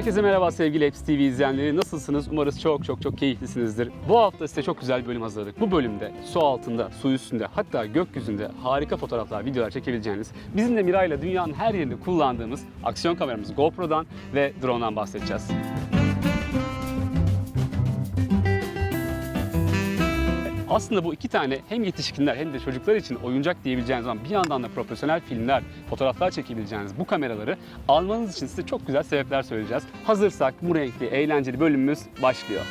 Herkese merhaba sevgili Apps TV izleyenleri. Nasılsınız? Umarız çok çok çok keyiflisinizdir. Bu hafta size çok güzel bir bölüm hazırladık. Bu bölümde su altında, su üstünde hatta gökyüzünde harika fotoğraflar, videolar çekebileceğiniz bizim de Miray'la dünyanın her yerinde kullandığımız aksiyon kameramız GoPro'dan ve drone'dan bahsedeceğiz. Aslında bu iki tane hem yetişkinler hem de çocuklar için oyuncak diyebileceğiniz ama bir yandan da profesyonel filmler, fotoğraflar çekebileceğiniz bu kameraları almanız için size çok güzel sebepler söyleyeceğiz. Hazırsak bu renkli, eğlenceli bölümümüz başlıyor.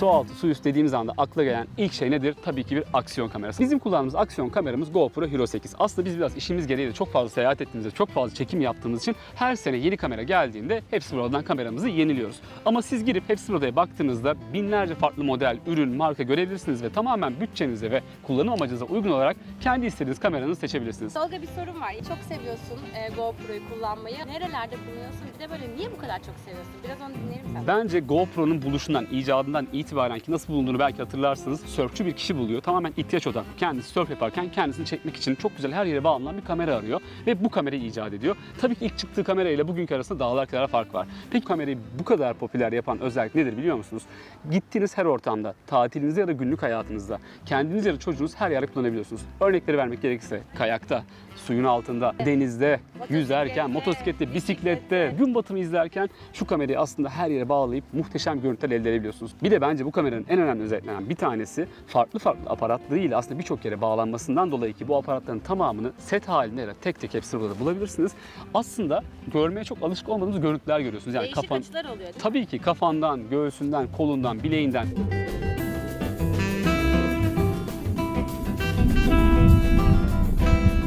Su altı, su üstü dediğimiz anda akla gelen ilk şey nedir? Tabii ki bir aksiyon kamerası. Bizim kullandığımız aksiyon kameramız GoPro Hero 8. Aslında biz biraz işimiz gereği de çok fazla seyahat ettiğimizde, çok fazla çekim yaptığımız için her sene yeni kamera geldiğinde hepsi buradan kameramızı yeniliyoruz. Ama siz girip hepsi buradaya baktığınızda binlerce farklı model, ürün, marka görebilirsiniz ve tamamen bütçenize ve kullanım amacınıza uygun olarak kendi istediğiniz kameranızı seçebilirsiniz. Tolga bir sorun var. Çok seviyorsun e, GoPro'yu kullanmayı. Nerelerde kullanıyorsun? Bir de böyle niye bu kadar çok seviyorsun? Biraz onu dinleyelim sen. Bence GoPro'nun buluşundan, icadından itibaren ki nasıl bulunduğunu belki hatırlarsınız. Sörfçü bir kişi buluyor. Tamamen ihtiyaç odaklı. Kendisi sörf yaparken kendisini çekmek için çok güzel her yere bağlanan bir kamera arıyor. Ve bu kamerayı icat ediyor. Tabii ki ilk çıktığı kamera ile bugünkü arasında dağlar kadar fark var. Peki kamerayı bu kadar popüler yapan özellik nedir biliyor musunuz? Gittiğiniz her ortamda, tatilinizde ya da günlük hayatınızda, kendiniz ya da çocuğunuz her yerde kullanabiliyorsunuz. Örnekleri vermek gerekirse kayakta, suyun altında, denizde, yüzerken, motosiklette, bisiklette, gün batımı izlerken şu kamerayı aslında her yere bağlayıp muhteşem görüntüler elde edebiliyorsunuz. Bir de bence bu kameranın en önemli özelliklerinden bir tanesi farklı farklı aparatlarıyla aslında birçok yere bağlanmasından dolayı ki bu aparatların tamamını set halinde ya da tek tek hepsini burada bulabilirsiniz. Aslında görmeye çok alışık olmadığınız görüntüler görüyorsunuz. Yani Değişik kafan, açılar oluyor? Tabii ki kafandan, göğsünden, kolundan, bileğinden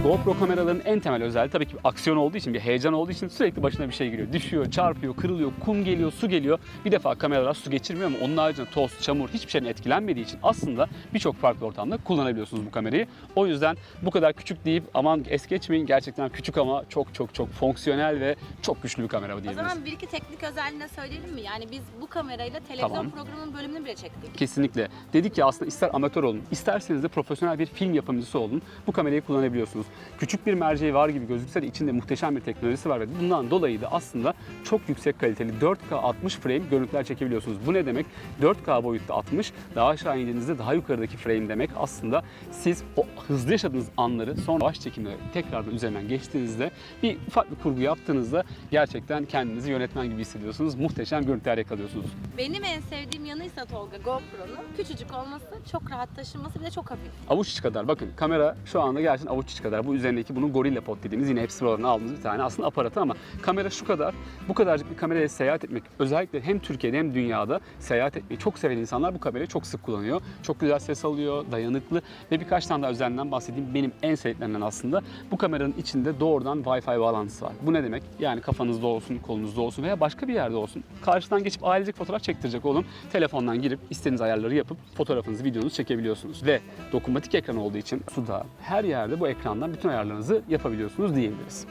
GoPro kameraların en temel özelliği tabii ki aksiyon olduğu için, bir heyecan olduğu için sürekli başına bir şey geliyor. Düşüyor, çarpıyor, kırılıyor, kum geliyor, su geliyor. Bir defa kameralar su geçirmiyor ama onun haricinde toz, çamur hiçbir şeyin etkilenmediği için aslında birçok farklı ortamda kullanabiliyorsunuz bu kamerayı. O yüzden bu kadar küçük deyip aman es geçmeyin gerçekten küçük ama çok çok çok fonksiyonel ve çok güçlü bir kamera O diyebiliriz. zaman bir iki teknik özelliğine söyleyelim mi? Yani biz bu kamerayla televizyon Tamam. programının bölümünü bile çektik. Kesinlikle. Dedik ya aslında ister amatör olun, isterseniz de profesyonel bir film yapımcısı olun. Bu kamerayı kullanabiliyorsunuz. Küçük bir merceği var gibi gözükse de içinde muhteşem bir teknolojisi var ve bundan dolayı da aslında çok yüksek kaliteli 4K 60 frame görüntüler çekebiliyorsunuz. Bu ne demek? 4K boyutta 60, daha aşağı indiğinizde daha yukarıdaki frame demek. Aslında siz o hızlı yaşadığınız anları sonra yavaş çekimle tekrardan üzerinden geçtiğinizde bir ufak bir kurgu yaptığınızda gerçekten kendinizi yönetmen gibi hissediyorsunuz. Muhteşem görüntüler yakalıyorsunuz. Benim en sevdiğim yanıysa Tolga GoPro'nun küçücük olması, çok rahat taşınması bir de çok hafif. Avuç içi kadar bakın kamera şu anda gerçekten avuç içi kadar. Bu üzerindeki bunun Gorilla Pod dediğimiz yine hepsi buralarına aldığımız bir tane aslında aparatı ama kamera şu kadar. Bu kadarcık bir kameraya seyahat etmek özellikle hem Türkiye'de hem dünyada seyahat etmeyi çok seven insanlar bu kamerayı çok sık kullanıyor. Çok güzel ses alıyor, dayanıklı ve birkaç tane daha özelliğinden bahsedeyim. Benim en sevdiklerinden aslında bu kameranın içinde doğrudan Wi-Fi bağlantısı var. Bu ne demek? Yani kafanızda olsun, kolunuzda olsun veya başka bir yerde olsun. Karşıdan geçip ailecek fotoğraf çektirecek olun. Telefondan girip istediğiniz ayarları yapıp fotoğrafınızı, videonuzu çekebiliyorsunuz. Ve dokunmatik ekran olduğu için suda her yerde bu ekrandan bütün ayarlarınızı yapabiliyorsunuz diyebiliriz.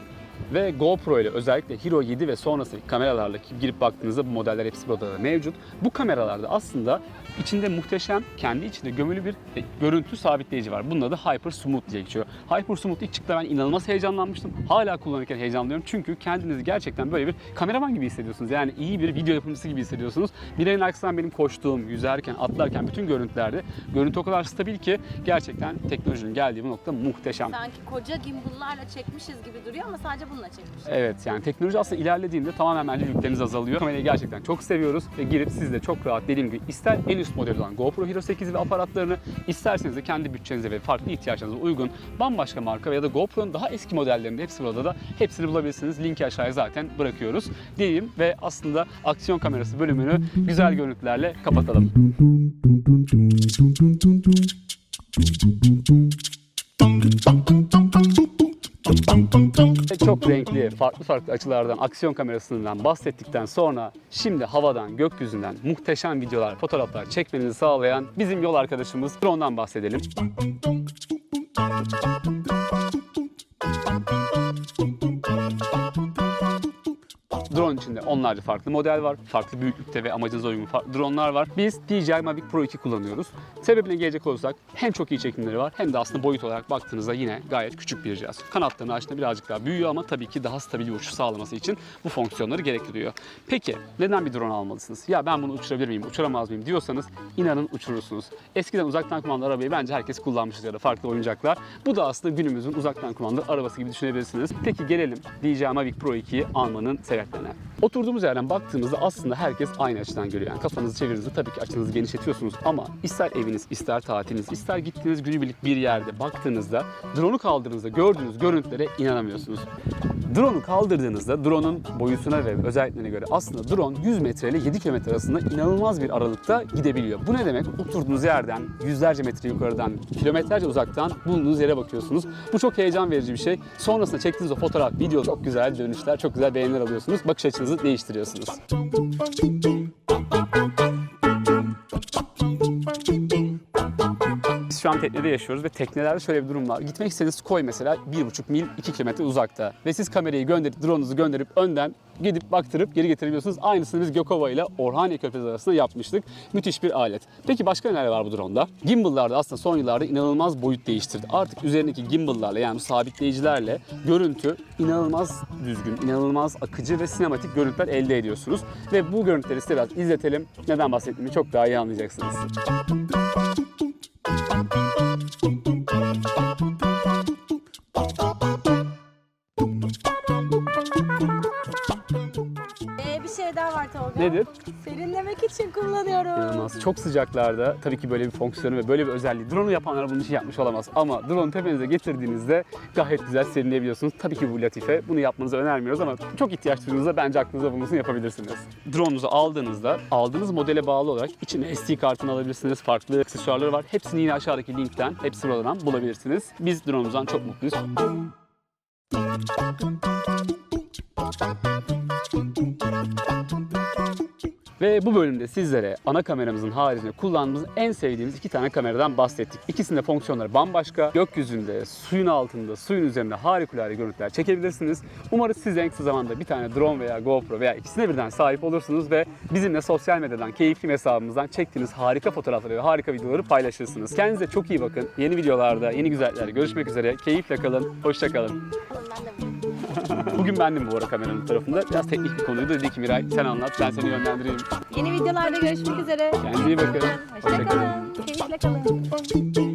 Ve GoPro ile özellikle Hero 7 ve sonrasındaki kameralarla girip baktığınızda bu modeller hepsi burada da mevcut. Bu kameralarda aslında içinde muhteşem, kendi içinde gömülü bir e, görüntü sabitleyici var. Bunun adı Hyper Smooth diye geçiyor. Hyper Smooth ilk çıktığında ben inanılmaz heyecanlanmıştım. Hala kullanırken heyecanlanıyorum. Çünkü kendinizi gerçekten böyle bir kameraman gibi hissediyorsunuz. Yani iyi bir video yapımcısı gibi hissediyorsunuz. Bir ayın aksine benim koştuğum, yüzerken, atlarken bütün görüntülerde görüntü o kadar stabil ki gerçekten teknolojinin geldiği bu nokta muhteşem. Sanki koca gimbal'larla çekmişiz gibi duruyor ama sadece bununla çekmişiz. Evet yani teknoloji aslında ilerlediğinde tamamen bence yükleriniz azalıyor. Kamerayı gerçekten çok seviyoruz ve girip siz de çok rahat dediğim gibi ister en üst model olan GoPro Hero 8 ve aparatlarını isterseniz de kendi bütçenize ve farklı ihtiyaçlarınıza uygun bambaşka marka ya da GoPro'nun daha eski modellerinde hepsi burada da hepsini bulabilirsiniz. Linki aşağıya zaten bırakıyoruz diyeyim ve aslında aksiyon kamerası bölümünü güzel görüntülerle kapatalım. Çok renkli, farklı farklı açılardan, aksiyon kamerasından bahsettikten sonra şimdi havadan, gökyüzünden muhteşem videolar, fotoğraflar çekmenizi sağlayan bizim yol arkadaşımız drone'dan bahsedelim. Onlarca farklı model var. Farklı büyüklükte ve amacınıza uygun dronlar var. Biz DJI Mavic Pro 2 kullanıyoruz. Sebebine gelecek olursak hem çok iyi çekimleri var hem de aslında boyut olarak baktığınızda yine gayet küçük bir cihaz. Kanatlarını açtığında birazcık daha büyüyor ama tabii ki daha stabil bir uçuş sağlaması için bu fonksiyonları gerektiriyor. Peki neden bir drone almalısınız? Ya ben bunu uçurabilir miyim, uçuramaz mıyım diyorsanız inanın uçurursunuz. Eskiden uzaktan kumandalı arabayı bence herkes kullanmıştır ya da farklı oyuncaklar. Bu da aslında günümüzün uzaktan kumandalı arabası gibi düşünebilirsiniz. Peki gelelim DJI Mavic Pro 2'yi almanın sebeplerine. Oturduğumuz yerden baktığımızda aslında herkes aynı açıdan görüyor. Yani kafanızı çevirdiğinizde tabii ki açınızı genişletiyorsunuz ama ister eviniz, ister tatiliniz, ister gittiğiniz günübirlik bir yerde baktığınızda drone'u kaldırdığınızda gördüğünüz görüntülere inanamıyorsunuz. Drone'u kaldırdığınızda drone'un boyutuna ve özelliklerine göre aslında drone 100 metre ile 7 kilometre arasında inanılmaz bir aralıkta gidebiliyor. Bu ne demek? Oturduğunuz yerden yüzlerce metre yukarıdan, kilometlerce uzaktan bulunduğunuz yere bakıyorsunuz. Bu çok heyecan verici bir şey. Sonrasında çektiğiniz o fotoğraf, video çok güzel dönüşler, çok güzel beğeniler alıyorsunuz. Bakış açınızı değiştiriyorsunuz. Şu an teknede yaşıyoruz ve teknelerde şöyle bir durum var. Gitmek istediğiniz koy mesela 1,5 mil 2 kilometre uzakta. Ve siz kamerayı gönderip, drone'unuzu gönderip önden gidip baktırıp geri getirebiliyorsunuz. Aynısını biz Gökova ile Orhaniye Körfezi arasında yapmıştık. Müthiş bir alet. Peki başka neler var bu drone'da? Gimbal'larda aslında son yıllarda inanılmaz boyut değiştirdi. Artık üzerindeki gimbal'larla yani sabitleyicilerle görüntü inanılmaz düzgün, inanılmaz akıcı ve sinematik görüntüler elde ediyorsunuz. Ve bu görüntüleri size biraz izletelim. Neden bahsettiğimi çok daha iyi anlayacaksınız. Nedir? Serinlemek için kullanıyorum. İnanılmaz. Çok sıcaklarda tabii ki böyle bir fonksiyonu ve böyle bir özelliği. Drone'u yapanlar bunun için yapmış olamaz. Ama drone'u tepenize getirdiğinizde gayet güzel serinleyebiliyorsunuz. Tabii ki bu latife. Bunu yapmanızı önermiyoruz ama çok ihtiyaç duyduğunuzda bence aklınızda bulunsun yapabilirsiniz. Drone'unuzu aldığınızda aldığınız modele bağlı olarak içine SD kartını alabilirsiniz. Farklı aksesuarları var. Hepsini yine aşağıdaki linkten, hepsi buradan bulabilirsiniz. Biz drone'umuzdan çok mutluyuz. Ve bu bölümde sizlere ana kameramızın haricinde kullandığımız en sevdiğimiz iki tane kameradan bahsettik. İkisinin de fonksiyonları bambaşka. Gökyüzünde, suyun altında, suyun üzerinde harikulade görüntüler çekebilirsiniz. Umarız siz en kısa zamanda bir tane drone veya GoPro veya ikisine birden sahip olursunuz ve bizimle sosyal medyadan, keyifli hesabımızdan çektiğiniz harika fotoğrafları ve harika videoları paylaşırsınız. Kendinize çok iyi bakın. Yeni videolarda, yeni güzelliklerle görüşmek üzere. Keyifle kalın. Hoşça kalın. Ben de Bugün bendim bu arada kameranın tarafında. Biraz teknik bir konuydu. Dedi ki Miray sen anlat, ben seni yönlendireyim. Yeni videolarda görüşmek üzere. Kendinize iyi bakın. Hoşçakalın. Keyifle kalın.